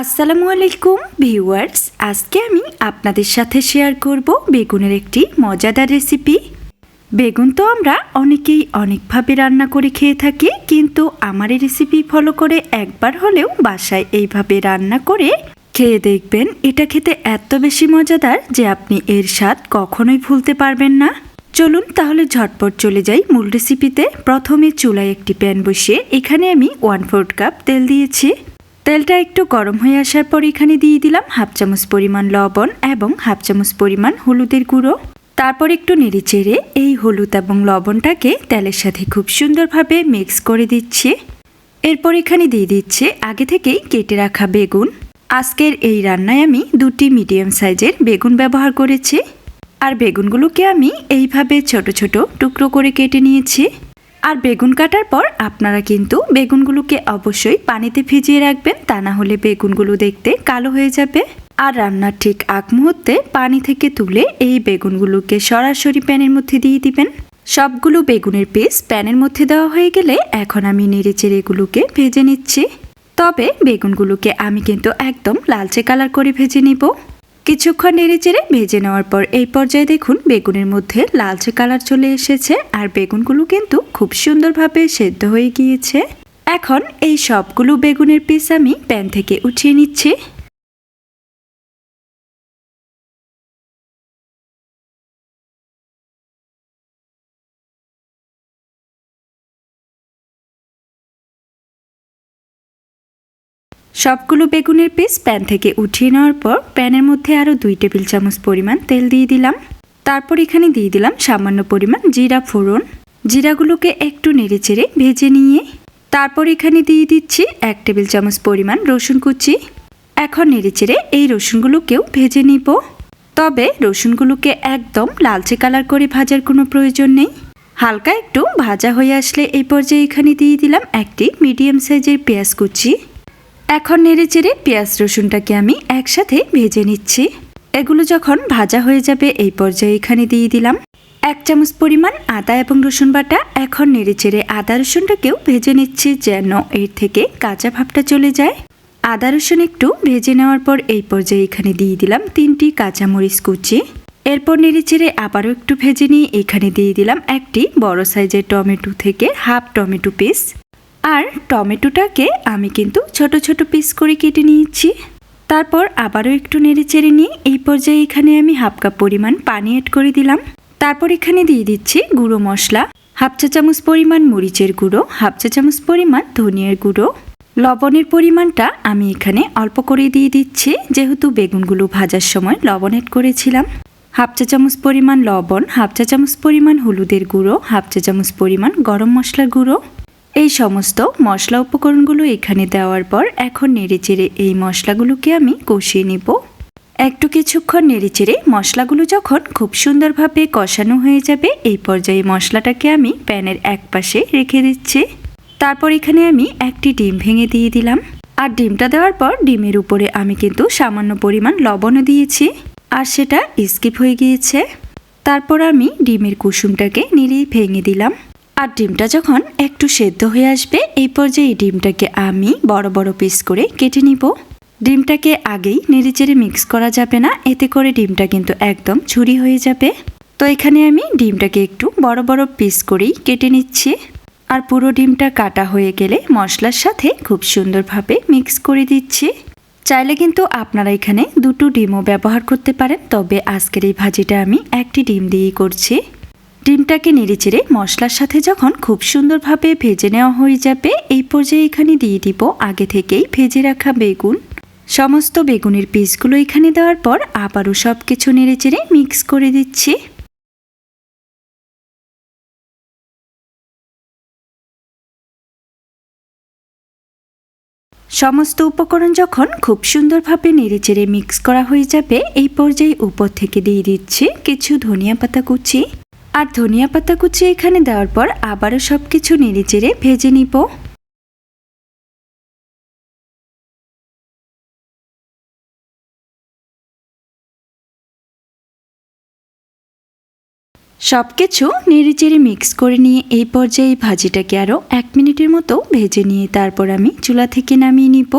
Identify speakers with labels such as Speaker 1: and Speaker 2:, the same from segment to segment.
Speaker 1: আসসালামু আলাইকুম, ভিউয়ার্স। আজকে আমি আপনাদের সাথে শেয়ার করব বেগুনের একটি মজাদার রেসিপি। বেগুন তো আমরা অনেকেই অনেকভাবে রান্না করে খেয়ে থাকি, কিন্তু আমার এই রেসিপি ফলো করে একবার হলেও বাসায় এইভাবে রান্না করে খেয়ে দেখবেন, এটা খেতে এত বেশি মজাদার যে আপনি এর স্বাদ কখনোই ভুলতে পারবেন না। চলুন তাহলে ঝটপট চলে যাই মূল রেসিপিতে। প্রথমে চুলায় একটি প্যান বসিয়ে এখানে আমি ওয়ান ফোর্থ কাপ তেল দিয়েছি। তেলটা একটু গরম হয়ে আসার পর এখানে দিয়ে দিলাম হাফ চামচ পরিমাণ লবণ এবং হাফ চামচ পরিমাণ হলুদের গুঁড়ো। তারপর একটু নেড়ে চেড়ে এই হলুদ এবং লবণটাকে তেলের সাথে খুব সুন্দরভাবে মিক্স করে দিচ্ছি। এরপর এখানে দিয়ে দিচ্ছে আগে থেকেই কেটে রাখা বেগুন। আজকের এই রান্নায় আমি দুটি মিডিয়াম সাইজের বেগুন ব্যবহার করেছি। আর বেগুনগুলোকে আমি এইভাবে ছোট ছোট টুকরো করে কেটে নিয়েছি। আর বেগুন কাটার পর আপনারা কিন্তু বেগুনগুলোকে অবশ্যই পানিতে ভিজিয়ে রাখবেন। তা না হলে বেগুনগুলো দেখতে কালো হয়ে যাবে। আর রান্নার ঠিক আগ মুহূর্তে পানি থেকে তুলে এই বেগুনগুলোকে সরাসরি প্যানের মধ্যে দিয়ে দিবেন। সবগুলো বেগুনের পিস প্যানের মধ্যে দেওয়া হয়ে গেলে এখন আমি নেড়েচেড়ে এগুলোকে ভেজে নিচ্ছি। তবে বেগুনগুলোকে আমি কিন্তু একদম লালচে কালার করে ভেজে নিব। কিছুক্ষণ নেড়ে চেড়ে ভেজে নেওয়ার পর এই পর্যায়ে দেখুন বেগুনের মধ্যে লালচে কালার চলে এসেছে আর বেগুনগুলো কিন্তু খুব সুন্দরভাবে সেদ্ধ হয়ে গিয়েছে। এখন এই সবগুলো বেগুনের পিস আমি প্যান থেকে উঠিয়ে নিচ্ছি। সবগুলো বেগুনের পিস প্যান থেকে উঠিয়ে নেওয়ার পর প্যানের মধ্যে আরও দুই টেবিল চামচ পরিমাণ তেল দিয়ে দিলাম। তারপর এখানে দিয়ে দিলাম সামান্য পরিমাণ জিরা ফোড়ন। জিরাগুলোকে একটু নেড়েচেড়ে ভেজে নিয়ে তারপর এখানে দিয়ে দিচ্ছি এক টেবিল চামচ পরিমাণ রসুন কুচি। এখন নেড়েচেড়ে এই রসুনগুলোকেও ভেজে নিব। তবে রসুনগুলোকে একদম লালচে কালার করে ভাজার কোনো প্রয়োজন নেই। হালকা একটু ভাজা হয়ে আসলে এই পর্যায়ে এখানে দিয়ে দিলাম একটি মিডিয়াম সাইজের পেঁয়াজ কুচি। এখন নেড়ে চেড়ে পেঁয়াজ রসুনটাকে আমি একসাথে ভেজে নিচ্ছি। এগুলো যখন ভাজা হয়ে যাবে, এই পর্যায়ে এখানে দিয়ে দিলাম এক চামচ পরিমাণ আদা এবং রসুন বাটা। এখন নেড়ে চেড়ে আদা রসুনটাকেও ভেজে নিচ্ছি যেন এর থেকে কাঁচা ভাবটা চলে যায়। আদা রসুন একটু ভেজে নেওয়ার পর এই পর্যায়ে এখানে দিয়ে দিলাম তিনটি কাঁচামরিচ কুচি। এরপর নেড়ে চেড়ে আবারও একটু ভেজে নিয়ে এখানে দিয়ে দিলাম একটি বড় সাইজের টমেটো থেকে হাফ টমেটো পিস। আর টমেটোটাকে আমি কিন্তু ছোট ছোট পিস করে কেটে নিয়েছি। তারপর আবারও একটু নেড়ে চেড়ে নিয়ে এই পর্যায়ে এখানে আমি হাফ কাপ পরিমাণ পানি অ্যাড করে দিলাম। তারপর এখানে দিয়ে দিচ্ছি গুঁড়ো মশলা, হাফ চা চামচ পরিমাণ মরিচের গুঁড়ো, হাফ চা চামচ পরিমাণ ধনিয়ার গুঁড়ো। লবণের পরিমাণটা আমি এখানে অল্প করে দিয়ে দিচ্ছি, যেহেতু বেগুনগুলো ভাজার সময় লবণ অ্যাড করেছিলাম। হাফ চা চামচ পরিমাণ লবণ, হাফ চা চামচ পরিমাণ হলুদের গুঁড়ো, হাফ চা চামচ পরিমাণ গরম মশলার গুঁড়ো। এই সমস্ত মশলা উপকরণগুলো এখানে দেওয়ার পর এখন নেড়েচেড়ে এই মশলাগুলোকে আমি কষিয়ে নিব। একটু কিছুক্ষণ নেড়েচেড়ে মশলাগুলো যখন খুব সুন্দরভাবে কষানো হয়ে যাবে, এই পর্যায়ে মশলাটাকে আমি প্যানের এক পাশে রেখে দিচ্ছি। তারপর এখানে আমি একটি ডিম ভেঙে দিয়ে দিলাম। আর ডিমটা দেওয়ার পর ডিমের উপরে আমি কিন্তু সামান্য পরিমাণ লবণও দিয়েছি। আর সেটা স্কিপ হয়ে গিয়েছে। তারপর আমি ডিমের কুসুমটাকে নিরেই ভেঙে দিলাম। আর ডিমটা যখন একটু সেদ্ধ হয়ে আসবে, এই পর্যায়ে এই ডিমটাকে আমি বড় বড় পিস করে কেটে নিব। ডিমটাকে আগেই নেড়েচেড়ে মিক্স করা যাবে না, এতে করে ডিমটা কিন্তু একদম ঝুরি হয়ে যাবে। তো এখানে আমি ডিমটাকে একটু বড় বড় পিস করেই কেটে নিচ্ছি। আর পুরো ডিমটা কাটা হয়ে গেলে মশলার সাথে খুব সুন্দরভাবে মিক্স করে দিচ্ছি। চাইলে কিন্তু আপনারা এখানে দুটো ডিমও ব্যবহার করতে পারেন, তবে আজকের এই ভাজিটা আমি একটি ডিম দিয়েই করছি। ডিমটাকে নেড়েচেড়ে মশলার সাথে যখন খুব সুন্দরভাবে ভেজে নেওয়া হয়ে যাবে, এই পর্যায়ে এখানে দিয়ে দিব আগে থেকেই ভেজে রাখা বেগুন। সমস্ত বেগুনের পিসগুলো এখানে দেওয়ার পর আবারও সব কিছু নেড়েচেড়ে মিক্স করে দিচ্ছি। সমস্ত উপকরণ যখন খুব সুন্দরভাবে নেড়েচেড়ে মিক্স করা হয়ে যাবে, এই পর্যায়ে উপর থেকে দিয়ে দিচ্ছি কিছু ধনিয়া পাতা কুচি। আর ধনিয়া পাতা কুচি এখানে দেওয়ার পর আবারও সব কিছু নেড়েচেড়ে ভেজে নিব। সব কিছু নেড়েচেড়ে মিক্স করে নিয়ে এই পর্যায়ে এই ভাজিটাকে আরও এক মিনিটের মতো ভেজে নিয়ে তারপর আমি চুলা থেকে নামিয়ে নিব।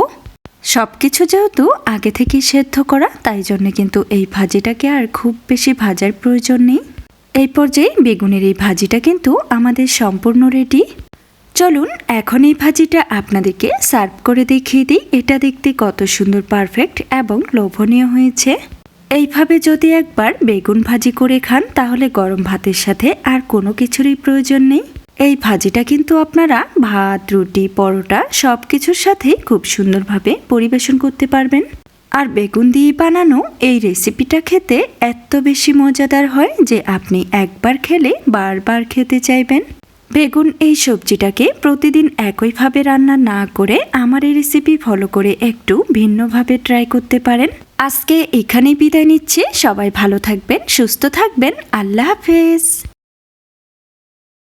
Speaker 1: সব কিছু যেহেতু আগে থেকেই সেদ্ধ করা, তাই জন্য কিন্তু এই ভাজিটাকে আর খুব বেশি ভাজার প্রয়োজন নেই। এই পর্যায়ে বেগুনের এই ভাজিটা কিন্তু আমাদের সম্পূর্ণ রেডি চলুন, এখন এই ভাজিটা আপনাদেরকে সার্ভ করে দেখিয়ে দিই। এটা দেখতে কত সুন্দর পারফেক্ট এবং লোভনীয় হয়েছে। এইভাবে যদি একবার বেগুন ভাজি করে খান, তাহলে গরম ভাতের সাথে আর কোনো কিছুরই প্রয়োজন নেই। এই ভাজিটা কিন্তু আপনারা ভাত, রুটি, পরোটা সব কিছুর সাথেই খুব সুন্দরভাবে পরিবেশন করতে পারবেন। আর বেগুন দিয়ে বানানো এই রেসিপিটা খেতে এত বেশি মজাদার হয় যে আপনি একবার খেলে বারবার খেতে চাইবেন। বেগুন এই সবজিটাকে প্রতিদিন একইভাবে রান্না না করে আমার এই রেসিপি ফলো করে একটু ভিন্নভাবে ট্রাই করতে পারেন। আজকে এখানেই বিদায় নিচ্ছি। সবাই ভালো থাকবেন, সুস্থ থাকবেন। আল্লাহ হাফেজ।